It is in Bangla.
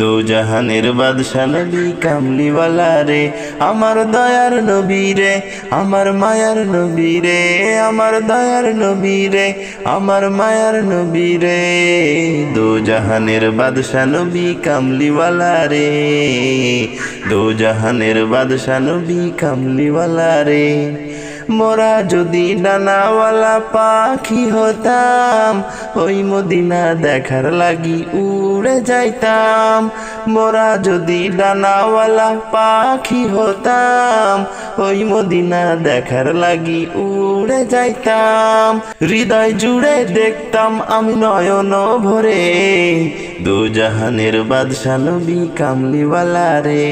দু জাহানের বাদশা নবী কামলিওয়ালা রে, আমার দয়ার নবী রে, আমার মায়ার নবী রে, আমার দয়ার নবী রে, আমার মায়ার নবী রে। দু জাহানের বাদশা নবী কামলিওয়ালা রে, দু জাহানের বাদশা নবী কামলিওয়ালা রে। মোরা যদি ডানাওয়ালা পাখি হতাম, ওই মদিনা দেখার লাগি উড়ে যাইতাম। মোরা যদি ডানাওয়ালা পাখি হতাম, ওই মদিনা দেখার লাগি উড়ে যাইতাম। হৃদয় জুড়ে দেখতাম আমি নয়ন ভরে, দু জাহানের বাদশা নবী কামলিওয়ালা রে।